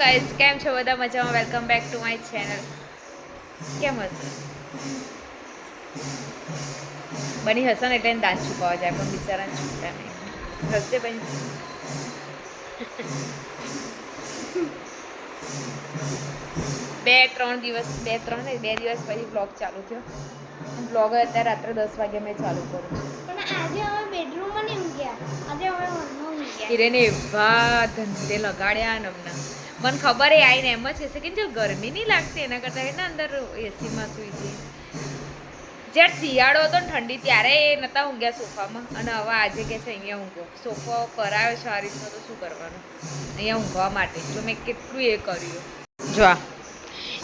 Guys કેમ છો બધા? મજામાં? Welcome back to my channel કેમ હશે? બની હશે ને એટલે એને દાંત છુપાવા જાય પણ બિચારાને છૂટતા નહીં. હસશે બની. બે ત્રણ દિવસ બે ત્રણ ને બે દિવસ પછી બ્લોગ ચાલુ થયો. બ્લોગ અત્યારે રાત્રે દસ વાગે મેં ચાલુ કર્યું. પણ આજે અમે બેડરૂમમાં નહીં ગયા આજે અમે હિરેને એવા ધંધે લગાડ્યા ને મને ખબર એ આવીને એમ જ કહેશે કે જો ગરમી નહીં લાગતી એના કરતાં એના અંદર એસીમાં સુઈ જઈએ. જ્યારે શિયાળો હતો ને ઠંડી, ત્યારે એ નહોતા ઊંઘ્યા સોફામાં. અને હવે આજે કે છે, અહીંયા ઊંઘો. સોફો કરાયો છે આ રીતનો, તો શું કરવાનું? અહીંયા ઊંઘવા માટે. જો મેં કેટલું એ કર્યું. જો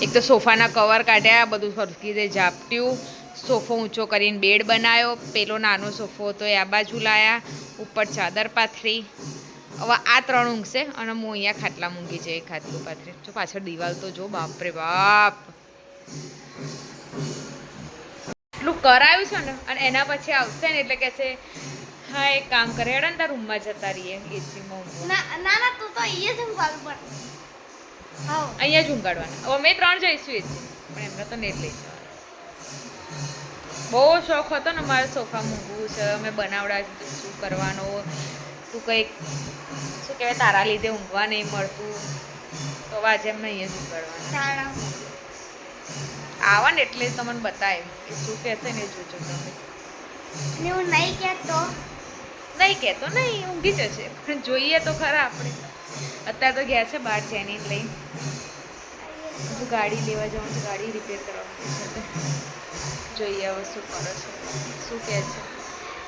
એક તો સોફાના કવર કાઢ્યા, બધું સરખી રીતે ઝાપટ્યું. સોફો ઊંચો કરીને બેડ બનાવ્યો. પેલો નાનો સોફો હતો એ આ બાજુ લાયા. ઉપર ચાદર પાથરી. હવે આ ત્રણ ઊંઘશે અને હું અહીંયા ખાટલા મૂંઘી એક હાથ પાથરે. જો પાછળ દિવાલ તો જો બાપ રે બાપ. એટલું કરાયું છે ને અને એના પછી આવશે ને એટલે કહેશે હા એક કામ કરે હેડે ને તાર રૂમમાં જતા રહીએ એસીમાં ના ના તું તો અહીંયા જ ઊંઘવાનું પણ. અહીંયા જ ઊંઘાડવાના. હવે અમે ત્રણ જઈશું એસી પણ એમને તો નેટ લઈ જવાના. બહુ શોખ હતો ને મારે સોફા મૂકવું છે અમે બનાવડા શું કરવાનો તું કંઈક શું કહેવાય તારા લીધે ઊંઘવા નહીં મળતું. તો આજે એમને અહીંયા જ ઊંઘાડવાના સાડા આવા ને એટલે તમને બતાવે કે શું કહેશે ને જોજો તમે. હું નહીં કહેતો. નહીં કહેતો નહીં ઊંઘી જશે. પણ જોઈએ તો ખરા આપણે. અત્યારે તો ગયા છે બહાર જેની લઈ હજુ ગાડી લેવા જવાનું છે ગાડી રિપેર કરવા માટે. જોઈએ હવે શું કરે છે. શું કહે છે.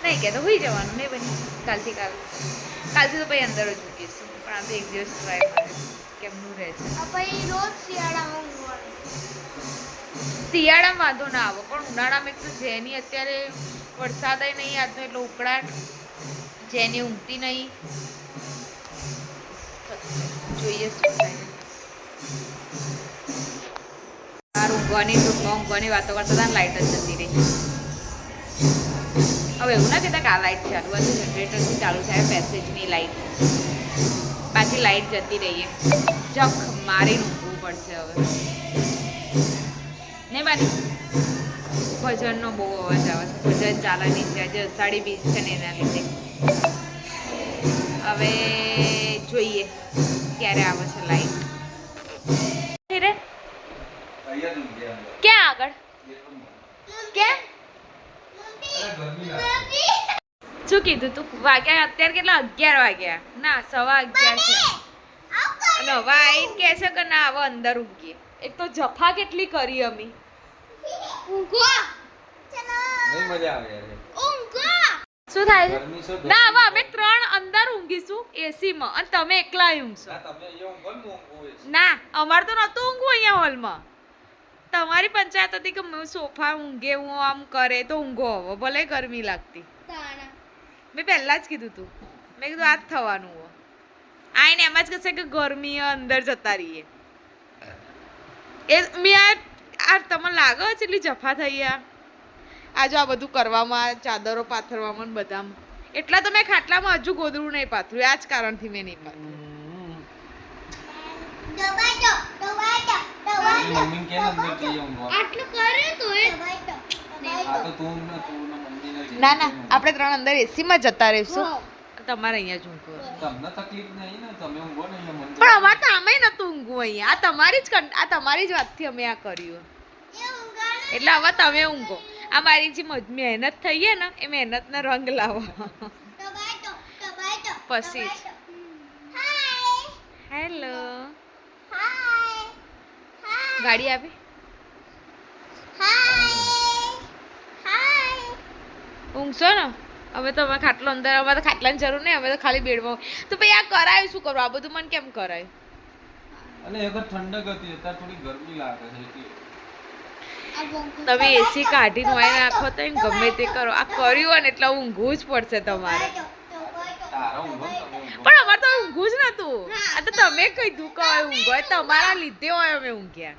નહીં કહેતો હોઈ જવાનું નહીં બની કાલથી કાલ. કાલથી તો પછી અંદર જ મૂકીશું. પણ આ તો એક દિવસ ટ્રાય કરીશું કેમનું રહે છે. પછી રોજ શિયાળામાં શિયાળામાં વાંધો ના આવો પણ ઉનાળામાં એક તો જેની અત્યારે વરસાદ નહીં આજનો એટલો ઉકળાટ જેની ઊંઘતી નહીં. જોઈએ શું થાય. આ ઊંઘવાની ઊંઘવાની વાતો કરતા હતા લાઇટ જ જતી રહી. હવે એવું ના કહેતા કે આ લાઇટ ચાલુ હતી જનરેટરથી ચાલુ થાય પેસેજની લાઇટ પાછી લાઇટ જતી રહીએ. જખ મારી ઊંઘવું પડશે હવે. ને બાની ભજનનો બહુ અવાજ આવે છે. ભજન ચાલવાની છે આજે અષાઢી બીજ છે ને એના લીધે. હવે જોઈએ ક્યારે આવે છે લાઈટ ક્યાં આગળ? કેમ? શું કીધું તું? વાગ્યા અત્યારે કેટલા? અગિયાર વાગ્યા. ના સવા અગિયાર છે અને હવે આવીને કહે છે કે ના હવે અંદર ઊંઘીએ. એક તો જફા કેટલી કરી અમે. ઊંઘો! નહીં મજા આવે યાર. ઊંઘો! શું થાય છે? ના હવે અમે ત્રણ અંદર ઊંઘીશું એસીમાં અને તમે એકલા ઊંઘશો. ના તમે અહીંયા ઊંઘો ને હું ઊંઘું હોય છે. ના અમારે તો નહોતું ઊંઘવું અહીંયા હોલમાં. તમારી પંચાયત હતી કે સોફા ઊંઘે હું આમ કરે તો ઊંઘો હવે ભલે ગરમી લાગતી. મેં પહેલાં જ કીધું તું. મેં કીધું આ જ થવાનું હો. એને એમ જ કહેશે કે ગરમી અંદર જતા રહીએ. એ મેં આ આ તમને લાગે છે એટલી જફા થઈ આ? આજે આ બધું કરવામાં ચાદરો પાથરવામાં બધામાં. એટલા તો મેં ખાટલામાં હજુ ગોદરું નહીં પાથર્યું. આ જ કારણથી મેં નહીં પાથર્યું. આટલું કરે તો એ આ તો તું તું ને ના આપણે ત્રણ અંદર એસીમાં જતા રહીશું. તમારે અહીંયા જ ઊંઘવું તમને તકલીફ નહીં ને તમે ઊંઘો ને અહીંયા પણ અમારે તો આમે નતું ઊંઘવું અહીંયા. આ તમારી જ આ તમારી જ વાતથી અમે આ કર્યું. એટલે હવે તમે ઊંઘો. આ મારી જે મજ- મહેનત થઈ છે ને એ મહેનતનો રંગ લાવો. પછી જ. હેલો. ગાડી આપી ઊંઘશો ને? હવે તો અમે ખાટલો અંદર અમે તો ખાટલાની જરૂર નહીં અમે તો ખાલી બેડમાં તો ભાઈ આ કરાયું શું કરવું આ બધું મને કેમ કરાયું? અને એક ઠંડક હતી અત્યારે થોડી ગરમી લાગે છે એટલે. તમે એસી કાઢીને વાય નાખો તો એમ ગમે તે કરો. આ કર્યું હોય ને એટલે ઊંઘવું જ પડશે તમારે. પણ અમારે તો ઊંઘું જ નતું. આ તો તમે કીધું કે હવે ઊંઘો. હોય તમારા લીધે હોય અમે ઊંઘ્યા.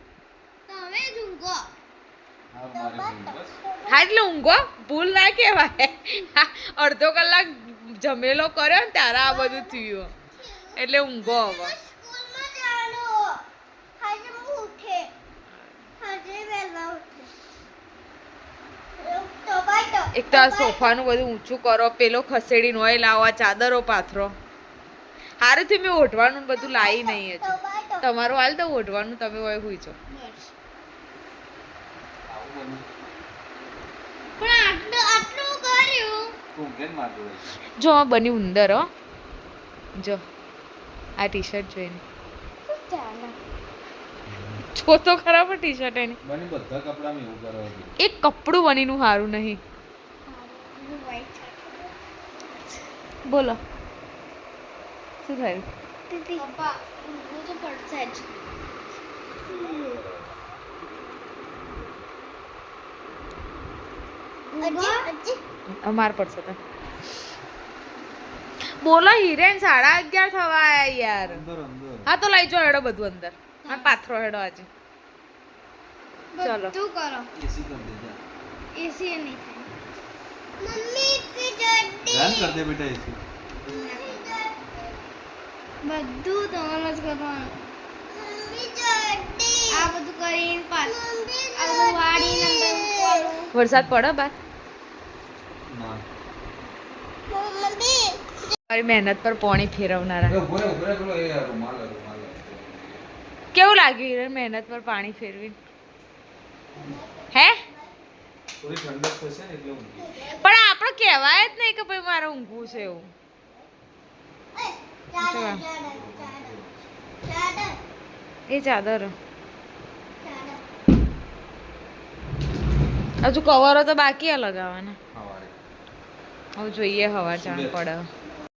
તમે જ ઊંઘો. હા એટલે ઊંઘો ભૂલ ના કહેવાય. અડધો કલાક જમેલો કર્યો ને ત્યારે આ બધું થયું. એટલે ઊંઘો હવે. એક તો આ સોફાનું બધું ઊંચું કરો પેલો ખસેડીને હોય લાવવા ચાદરો પાથરો. હારું થયું મેં ઓઢવાનું બધું લાવી નહીં હજુ. તમારું હાલ તો ઓઢવાનું તમે હોય હુઈ જાઓ જો આ બની ઉંદર હો. જો આ ટી શર્ટ જોઈને છો તો ખરાબ ટી શર્ટ એની. બની બધા કપડામાં એવું કરો એક કપડું બનીનું સારું નહીં. બોલો. શું થયું? પપ્પા પડશે જ. અમાર પડશે તો. બોલો હિરેન સાડા અગિયાર થવા આયા યાર. અંદર અંદર. હા તો લઈ જો હેડો બધું અંદર. હા. પાથરો હેડો આજે. ચલો. બધું કરો એસી કર દેજા એસી નહીં થાય. મમ્મી કી ધ્યાન કર દે બેટા એસી બધું તમારે જ કરવાનું. આ બધું કરીને પાછું. આ બધું અંદર વરસાદ પડે બાર ના મારી મહેનત પર પોણી ફેરવનારા. કેવું લાગ્યું મહેનત પર પાણી ફેરવી હે? પણ આપણે કહેવાય જ નહીં કે ભાઈ મારે ઊંઘવું છે એવું. એ ચાદર હજુ કવરો તો બાકી લગાવવાના હવે જોઈએ હવા ચાણ પડે.